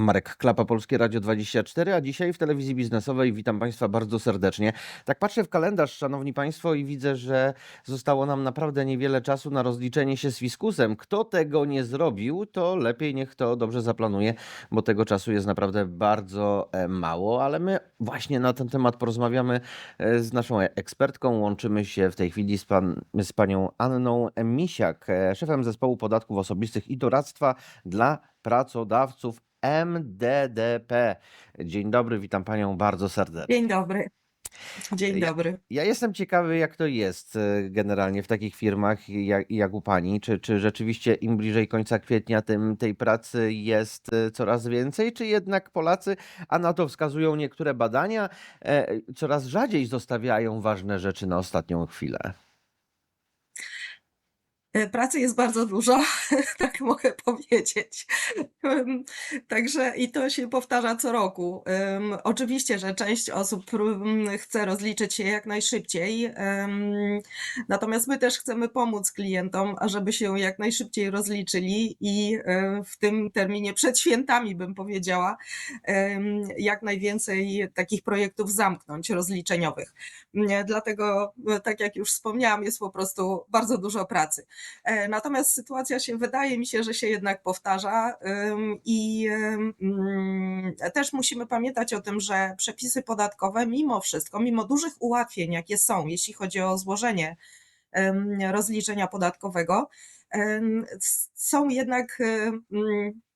Marek Klapa, Polskie Radio 24, a dzisiaj w telewizji biznesowej witam Państwa bardzo serdecznie. Tak patrzę w kalendarz, Szanowni Państwo, i widzę, że zostało nam naprawdę niewiele czasu na rozliczenie się z fiskusem. Kto tego nie zrobił, to lepiej niech to dobrze zaplanuje, bo tego czasu jest naprawdę bardzo e, mało, ale my właśnie na ten temat porozmawiamy e, z naszą ekspertką. Łączymy się w tej chwili z, pan, z panią Anną Misiak, e, szefem zespołu podatków osobistych i doradztwa dla pracodawców MDDP. Dzień dobry, witam panią bardzo serdecznie. Dzień dobry. Dzień dobry. Ja jestem ciekawy, jak to jest e, generalnie w takich firmach jak, jak u pani. Czy, czy rzeczywiście im bliżej końca kwietnia, tym tej pracy jest e, coraz więcej, czy jednak Polacy, a na to wskazują niektóre badania, e, coraz rzadziej zostawiają ważne rzeczy na ostatnią chwilę? E, Pracy jest bardzo dużo, tak mogę powiedzieć. Także i to się powtarza co roku. Oczywiście, że część osób mm, chce rozliczyć się jak najszybciej, natomiast my też chcemy pomóc klientom, ażeby się jak najszybciej rozliczyli i e, w tym terminie przed świętami, bym powiedziała, jak najwięcej takich projektów zamknąć rozliczeniowych. Nie, Dlatego, e, tak jak już wspomniałam, jest po prostu bardzo dużo pracy. E, Natomiast sytuacja się, wydaje mi się, że się jednak powtarza i mm, też musimy pamiętać o tym, że przepisy podatkowe mimo wszystko, mimo dużych ułatwień, jakie są, jeśli chodzi o złożenie rozliczenia podatkowego, są jednak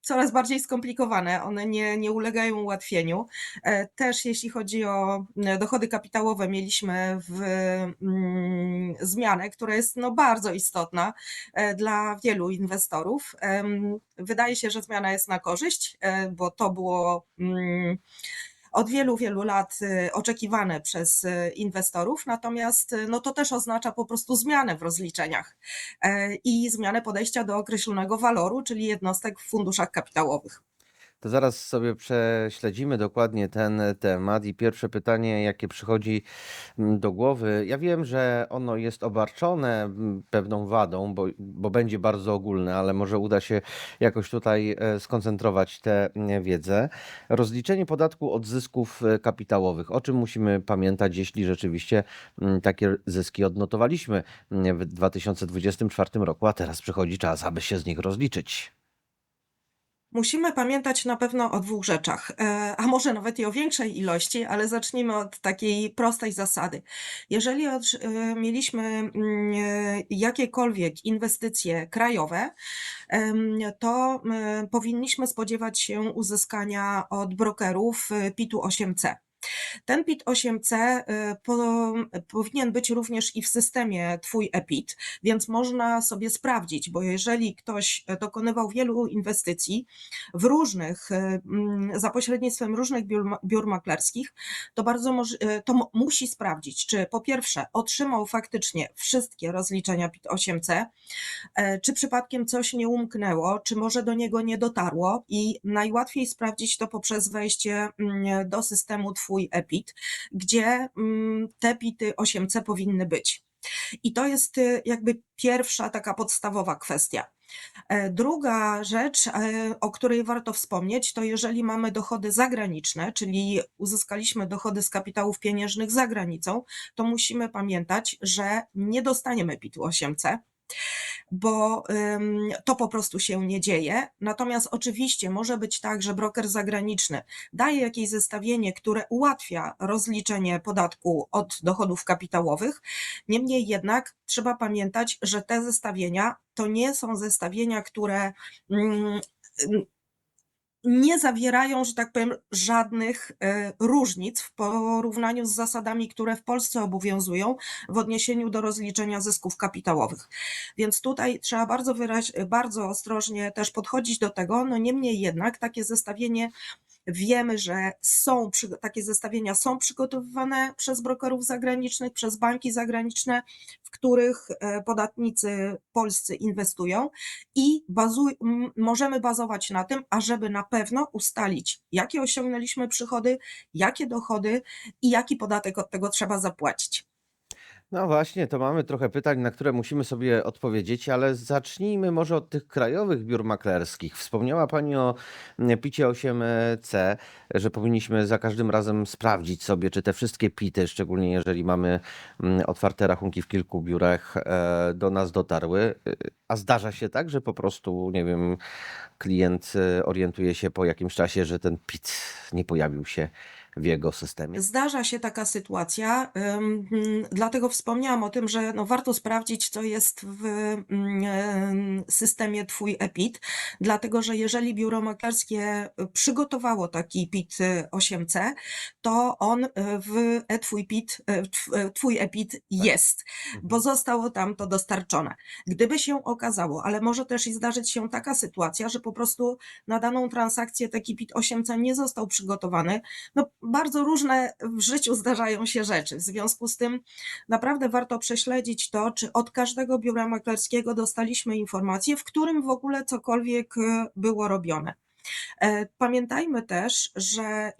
coraz bardziej skomplikowane. One nie, nie ulegają ułatwieniu. E, Też jeśli chodzi o dochody kapitałowe, mieliśmy w mm, zmianę, która jest no, bardzo istotna e, dla wielu inwestorów. Wydaje się, że zmiana jest na korzyść, e, bo to było mm, od wielu, wielu lat e, oczekiwane przez e, inwestorów, natomiast e, no, to też oznacza po prostu zmianę w rozliczeniach e, i zmianę podejścia do określonego waloru, czyli jednostek w funduszach kapitałowych. To zaraz sobie prześledzimy dokładnie ten temat i pierwsze pytanie, jakie przychodzi mm, do głowy. Ja wiem, że ono jest obarczone mm, pewną wadą, bo, bo będzie bardzo ogólne, ale może uda się jakoś tutaj e, skoncentrować tę mm, wiedzę. Rozliczenie podatku od zysków e, kapitałowych. O czym musimy pamiętać, jeśli rzeczywiście takie zyski odnotowaliśmy w 2024 roku, a teraz przychodzi czas, aby się z nich rozliczyć. Musimy pamiętać na pewno o dwóch rzeczach, e, a może nawet i o większej ilości, ale zacznijmy od takiej prostej zasady. Jeżeli e, mieliśmy mm, jakiekolwiek inwestycje krajowe, to e, powinniśmy spodziewać się uzyskania od brokerów PIT-u 8C. Ten PIT 8C y, po, powinien być również i w systemie Twój EPIT, więc można sobie sprawdzić, bo jeżeli ktoś dokonywał wielu inwestycji w różnych, y, mm, za pośrednictwem różnych biur, biur maklerskich, to bardzo y, to mu- musi sprawdzić, czy po pierwsze otrzymał faktycznie wszystkie rozliczenia PIT 8C, e, czy przypadkiem coś nie umknęło, czy może do niego nie dotarło i najłatwiej sprawdzić to poprzez wejście mm, do systemu Twój EPIT, gdzie mm, te PITy 8C powinny być. I to jest y, jakby pierwsza taka podstawowa kwestia. E, Druga rzecz, e, o której warto wspomnieć, to jeżeli mamy dochody zagraniczne, czyli uzyskaliśmy dochody z kapitałów pieniężnych za granicą, to musimy pamiętać, że nie dostaniemy PIT-u 8C bo to po prostu się nie dzieje. Natomiast oczywiście może być tak, że broker zagraniczny daje jakieś zestawienie, które ułatwia rozliczenie podatku od dochodów kapitałowych. Niemniej jednak trzeba pamiętać, że te zestawienia to nie są zestawienia, które nie zawierają, że tak powiem, żadnych e, różnic w porównaniu z zasadami, które w Polsce obowiązują w odniesieniu do rozliczenia zysków kapitałowych. Więc tutaj trzeba bardzo, wyraź, bardzo ostrożnie też podchodzić do tego. No niemniej jednak takie zestawienie wiemy, że są takie zestawienia są przygotowywane przez brokerów zagranicznych, przez banki zagraniczne, w których e, podatnicy polscy inwestują i bazuj, możemy bazować na tym, ażeby na pewno ustalić, jakie osiągnęliśmy przychody, jakie dochody i jaki podatek od tego trzeba zapłacić. No właśnie, to mamy trochę pytań, na które musimy sobie odpowiedzieć, ale zacznijmy może od tych krajowych biur maklerskich. Wspomniała Pani o mm, PIT 8C, że powinniśmy za każdym razem sprawdzić sobie, czy te wszystkie PIT-y, szczególnie jeżeli mamy mm, otwarte rachunki w kilku biurach, e, do nas dotarły. Y, A zdarza się tak, że po prostu, nie wiem, klient e, orientuje się po jakimś czasie, że ten PIT nie pojawił się w jego systemie? Zdarza się taka sytuacja, ym, mm, dlatego wspomniałam o tym, że no warto sprawdzić, co jest w mm, em, systemie Twój ePIT, dlatego że jeżeli biuro maklerskie przygotowało taki PIT 8C, to on y, w eTwój PIT, y, w tw- y, Twój ePIT jest, bo zostało tam to dostarczone. Gdyby się okazało, ale może też i zdarzyć się taka sytuacja, że po prostu na daną transakcję taki PIT 8C nie został przygotowany, no bardzo różne w życiu zdarzają się rzeczy. W związku z tym naprawdę warto prześledzić to, czy od każdego biura maklerskiego dostaliśmy informację, w którym w ogóle cokolwiek e, było robione. E, Pamiętajmy też, że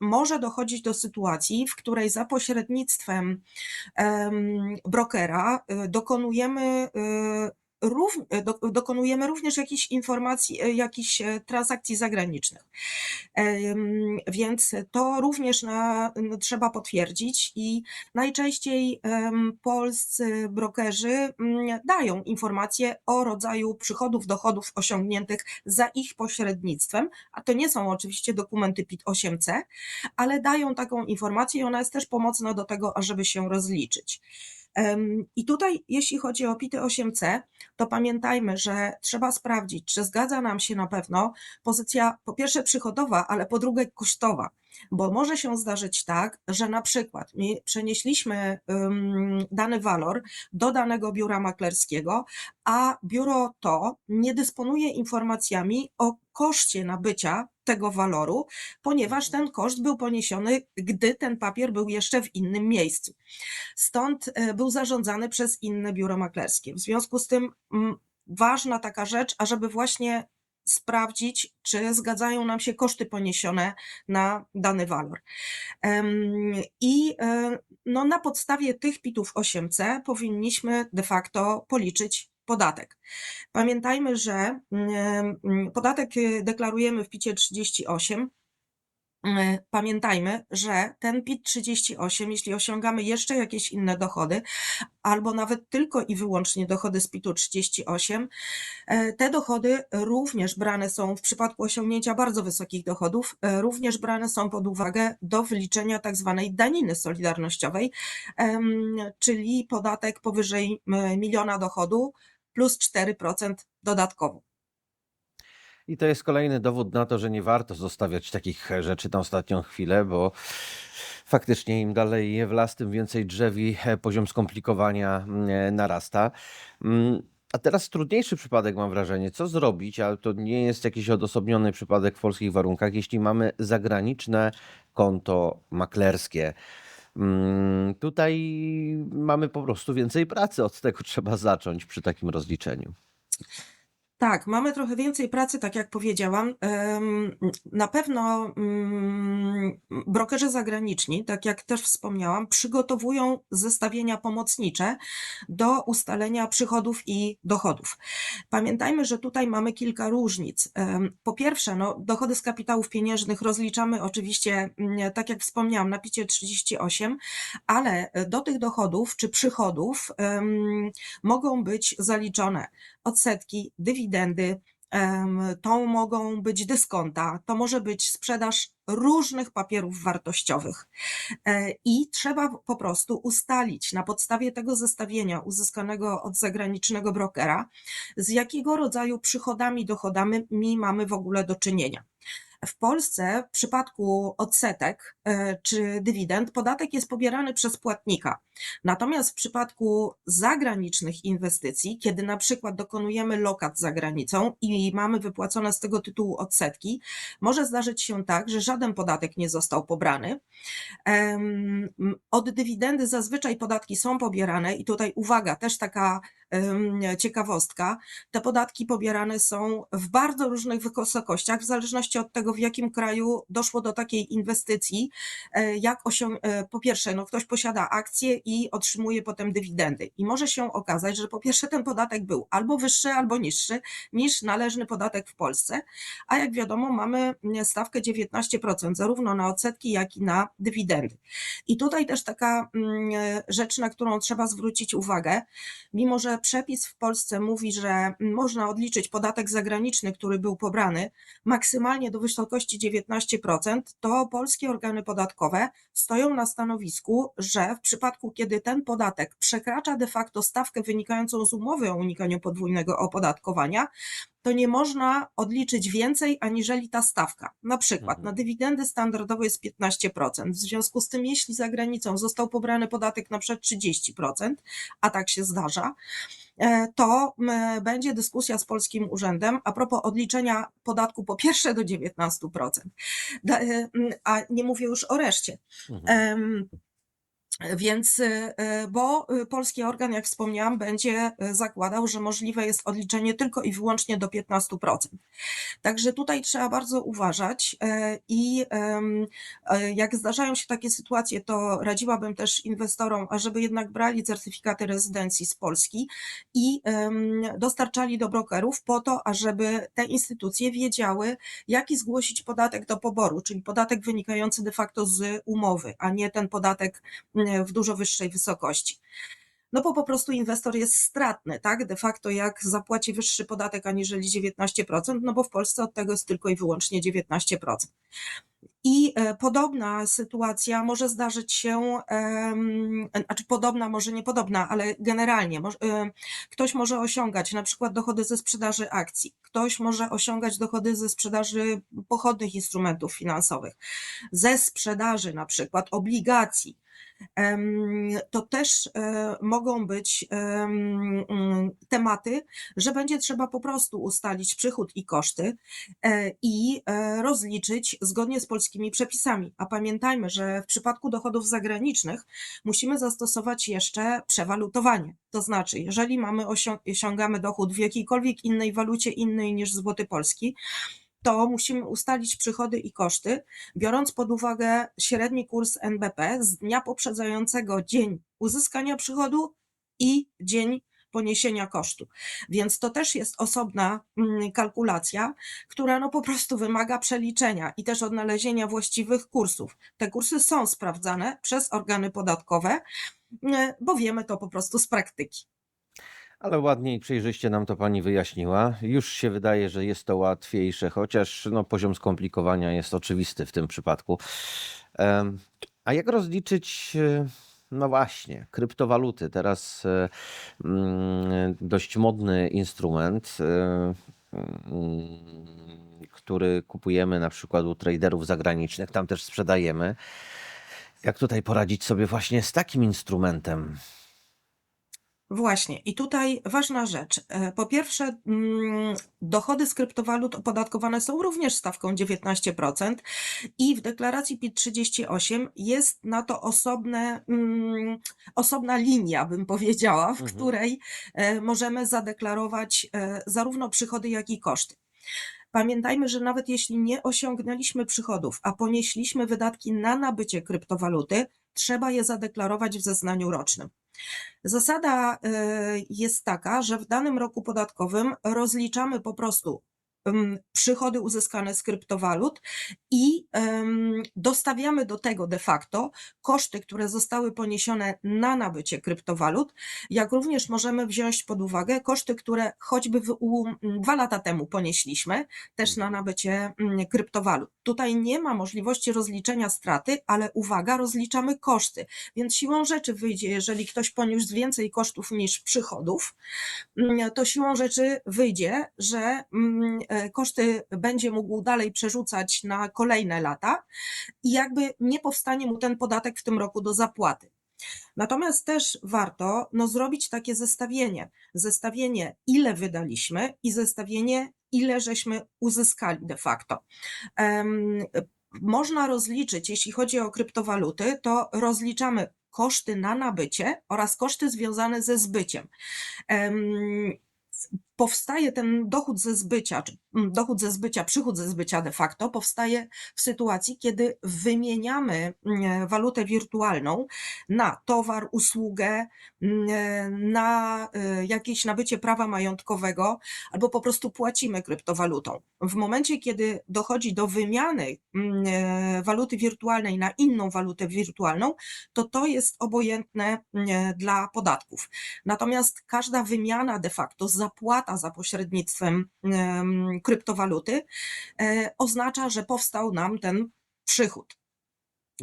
może dochodzić do sytuacji, w której za pośrednictwem em, brokera e, dokonujemy rów, do, dokonujemy również jakichś informacji, e, jakichś e, transakcji zagranicznych. Więc to również na, no, trzeba potwierdzić i najczęściej polscy brokerzy mm, dają informacje o rodzaju przychodów, dochodów osiągniętych za ich pośrednictwem, a to nie są oczywiście dokumenty PIT 8C, ale dają taką informację i ona jest też pomocna do tego, ażeby się rozliczyć. I tutaj, jeśli chodzi o PIT 8C, to pamiętajmy, że trzeba sprawdzić, czy zgadza nam się na pewno pozycja po pierwsze przychodowa, ale po drugie kosztowa. Bo może się zdarzyć tak, że na przykład przenieśliśmy dany walor do danego biura maklerskiego, a biuro to nie dysponuje informacjami o koszcie nabycia tego waloru, ponieważ ten koszt był poniesiony, gdy ten papier był jeszcze w innym miejscu. Stąd e, był zarządzany przez inne biuro maklerskie. W związku z tym ważna taka rzecz, ażeby właśnie sprawdzić, czy zgadzają nam się koszty poniesione na dany walor. I e, no, na podstawie tych PIT-ów 8C powinniśmy de facto policzyć podatek. Pamiętajmy, że podatek y, deklarujemy w PIT-ie 38. E, Pamiętajmy, że ten PIT 38, jeśli osiągamy jeszcze jakieś inne dochody, albo nawet tylko i wyłącznie dochody z PIT-u 38, e, te dochody również brane są w przypadku osiągnięcia bardzo wysokich dochodów, e, również brane są pod uwagę do wyliczenia tak zwanej daniny solidarnościowej, czyli podatek powyżej miliona dochodu plus 4% dodatkowo. I to jest kolejny dowód na to, że nie warto zostawiać takich rzeczy na ostatnią chwilę, bo faktycznie im dalej w las, tym więcej drzewi, e, poziom skomplikowania mm, narasta. Mm, A teraz trudniejszy przypadek mam wrażenie. Co zrobić, ale to nie jest jakiś odosobniony przypadek w polskich warunkach, jeśli mamy zagraniczne konto maklerskie. Mm, Tutaj mamy po prostu więcej pracy, od tego trzeba zacząć przy takim rozliczeniu. Tak, mamy trochę więcej pracy, tak jak powiedziałam. Na pewno mm, brokerzy zagraniczni, tak jak też wspomniałam, przygotowują zestawienia pomocnicze do ustalenia przychodów i dochodów. Pamiętajmy, że tutaj mamy kilka różnic. Po pierwsze, no, dochody z kapitałów pieniężnych rozliczamy oczywiście, mm, tak jak wspomniałam, na picie 38, ale do tych dochodów czy przychodów mogą być zaliczone odsetki, dywidendy, to mogą być dyskonta, to może być sprzedaż różnych papierów wartościowych. E, I trzeba po prostu ustalić na podstawie tego zestawienia uzyskanego od zagranicznego brokera, z jakiego rodzaju przychodami, dochodami mamy w ogóle do czynienia. W Polsce w przypadku odsetek e, czy dywidend podatek jest pobierany przez płatnika. Natomiast w przypadku zagranicznych inwestycji, kiedy na przykład dokonujemy lokat za granicą i mamy wypłacone z tego tytułu odsetki, może zdarzyć się tak, że żaden podatek nie został pobrany. Od dywidendy zazwyczaj podatki są pobierane i tutaj uwaga, też taka ciekawostka, te podatki pobierane są w bardzo różnych wysokościach, w zależności od tego, w jakim kraju doszło do takiej inwestycji, e, jak e, po pierwsze, no ktoś posiada akcje i otrzymuje potem dywidendy. I może się okazać, że po pierwsze ten podatek był albo wyższy, albo niższy niż należny podatek w Polsce, a jak wiadomo mamy mm, stawkę 19% zarówno na odsetki, jak i na dywidendy. I tutaj też taka mm, rzecz, na którą trzeba zwrócić uwagę, mimo że przepis w Polsce mówi, że można odliczyć podatek zagraniczny, który był pobrany maksymalnie do wysokości 19%, to polskie organy podatkowe stoją na stanowisku, że w przypadku, kiedy ten podatek przekracza de facto stawkę wynikającą z umowy o unikaniu podwójnego opodatkowania, to nie można odliczyć więcej aniżeli ta stawka. Na przykład Mhm. na dywidendy standardowo jest 15%. W związku z tym, jeśli za granicą został pobrany podatek na przykład 30%, a tak się zdarza, e, to będzie dyskusja z polskim urzędem a propos odliczenia podatku po pierwsze do 19%, Da- e, a nie mówię już o reszcie. Mhm. Więc, y, y, bo y, polski organ, jak wspomniałam, będzie zakładał, że możliwe jest odliczenie tylko i wyłącznie do 15%. Także tutaj trzeba bardzo uważać i jak zdarzają się takie sytuacje, to radziłabym też inwestorom, ażeby jednak brali certyfikaty rezydencji z Polski i dostarczali do brokerów po to, ażeby te instytucje wiedziały, jaki zgłosić podatek do poboru, czyli podatek wynikający de facto z umowy, a nie ten podatek w dużo wyższej wysokości. No bo po prostu inwestor jest stratny, tak? De facto jak zapłaci wyższy podatek aniżeli 19%, no bo w Polsce od tego jest tylko i wyłącznie 19%. I e, podobna sytuacja może zdarzyć się, znaczy podobna, może nie podobna, ale generalnie e, ktoś może osiągać na przykład dochody ze sprzedaży akcji, ktoś może osiągać dochody ze sprzedaży pochodnych instrumentów finansowych, ze sprzedaży na przykład obligacji. To też e, mogą być em, tematy, że będzie trzeba po prostu ustalić przychód i koszty e, i e, rozliczyć zgodnie z polskimi przepisami. A pamiętajmy, że w przypadku dochodów zagranicznych musimy zastosować jeszcze przewalutowanie. To znaczy, jeżeli mamy osią- osiągamy dochód w jakiejkolwiek innej walucie innej niż złoty polski, to musimy ustalić przychody i koszty, biorąc pod uwagę średni kurs NBP z dnia poprzedzającego dzień uzyskania przychodu i dzień poniesienia kosztu. Więc to też jest osobna mm, kalkulacja, która no po prostu wymaga przeliczenia i też odnalezienia właściwych kursów. Te kursy są sprawdzane przez organy podatkowe, mm, bo wiemy to po prostu z praktyki. Ale ładnie i przejrzyście nam to pani wyjaśniła. Już się wydaje, że jest to łatwiejsze, chociaż no, poziom skomplikowania jest oczywisty w tym przypadku. A jak rozliczyć, e, no właśnie, kryptowaluty? Teraz e, mm, dość modny instrument, e, mm, który kupujemy na przykład u traderów zagranicznych, tam też sprzedajemy. Jak tutaj poradzić sobie właśnie z takim instrumentem? Właśnie, i tutaj ważna rzecz. E, Po pierwsze, mm, dochody z kryptowalut opodatkowane są również stawką 19% i w deklaracji PIT-38 jest na to osobne, mm, osobna linia, bym powiedziała, w Mhm. której e, możemy zadeklarować e, zarówno przychody, jak i koszty. Pamiętajmy, że nawet jeśli nie osiągnęliśmy przychodów, a ponieśliśmy wydatki na nabycie kryptowaluty, trzeba je zadeklarować w zeznaniu rocznym. Zasada e, jest taka, że w danym roku podatkowym rozliczamy po prostu przychody uzyskane z kryptowalut i dostawiamy do tego de facto koszty, które zostały poniesione na nabycie kryptowalut, jak również możemy wziąć pod uwagę koszty, które choćby w, u, dwa lata temu ponieśliśmy też na nabycie mm, kryptowalut. Tutaj nie ma możliwości rozliczenia straty, ale uwaga, rozliczamy koszty. Więc siłą rzeczy wyjdzie, jeżeli ktoś poniósł więcej kosztów niż przychodów, mm, to siłą rzeczy wyjdzie, że mm, koszty będzie mógł dalej przerzucać na kolejne lata i jakby nie powstanie mu ten podatek w tym roku do zapłaty. Natomiast też warto no, zrobić takie zestawienie. Zestawienie, ile wydaliśmy i zestawienie, ile żeśmy uzyskali de facto. Em, Można rozliczyć, jeśli chodzi o kryptowaluty, to rozliczamy koszty na nabycie oraz koszty związane ze zbyciem. Em, powstaje ten dochód ze zbycia, czy mm, dochód ze zbycia, przychód ze zbycia de facto powstaje w sytuacji, kiedy wymieniamy mm, walutę wirtualną na towar, usługę, mm, na y, jakieś nabycie prawa majątkowego, albo po prostu płacimy kryptowalutą. W momencie, kiedy dochodzi do wymiany e, waluty wirtualnej na inną walutę wirtualną, to to jest obojętne dla podatków. Natomiast każda wymiana de facto, zapłata za pośrednictwem em, kryptowaluty e, oznacza, że powstał nam ten przychód.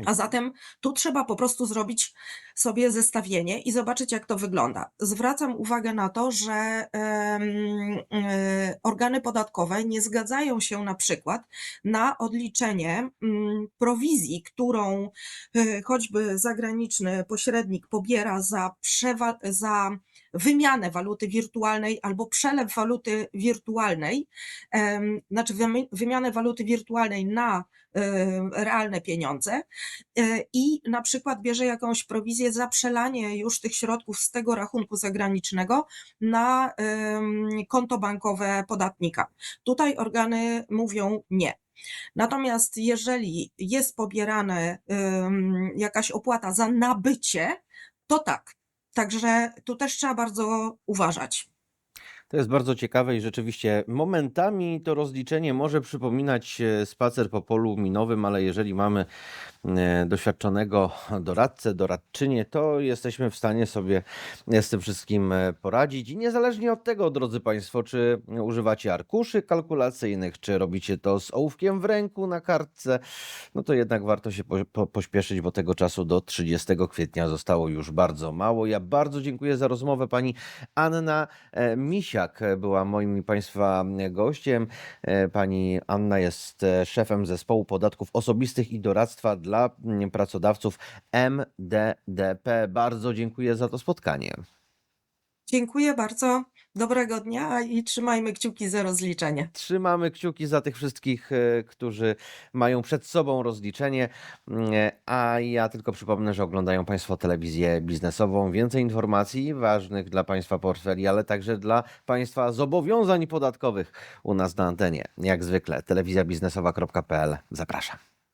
A zatem tu trzeba po prostu zrobić sobie zestawienie i zobaczyć, jak to wygląda. Zwracam uwagę na to, że e, organy podatkowe nie zgadzają się na przykład na odliczenie prowizji, którą e, choćby zagraniczny pośrednik pobiera za, za wymianę waluty wirtualnej albo przelew waluty wirtualnej, znaczy wymi- wymianę waluty wirtualnej na realne pieniądze e, i na przykład bierze jakąś prowizję za przelanie już tych środków z tego rachunku zagranicznego na konto bankowe podatnika. Tutaj organy mówią nie. Natomiast jeżeli jest pobierane em, jakaś opłata za nabycie, to tak. Także tu też trzeba bardzo uważać. To jest bardzo ciekawe i rzeczywiście momentami to rozliczenie może przypominać e, spacer po polu minowym, ale jeżeli mamy e, doświadczonego doradcę, doradczynię, to jesteśmy w stanie sobie z tym wszystkim e, poradzić. I niezależnie od tego, drodzy Państwo, czy używacie arkuszy kalkulacyjnych, czy robicie to z ołówkiem w ręku na kartce, no to jednak warto się po, po, pośpieszyć, bo tego czasu do 30 kwietnia zostało już bardzo mało. Ja bardzo dziękuję za rozmowę. Pani Anna e, E, była moim i Państwa gościem. E, Pani Anna jest e, szefem zespołu podatków osobistych i doradztwa dla mm, pracodawców MDDP. Bardzo dziękuję za to spotkanie. Dziękuję bardzo. Dobrego dnia i trzymajmy kciuki za rozliczenie. Trzymamy kciuki za tych wszystkich, e, którzy mają przed sobą rozliczenie. Mm, e, A ja tylko przypomnę, że oglądają Państwo telewizję biznesową. Więcej informacji ważnych dla Państwa portfeli, ale także dla Państwa zobowiązań podatkowych u nas na antenie. Jak zwykle telewizjabiznesowa.pl. Zapraszam.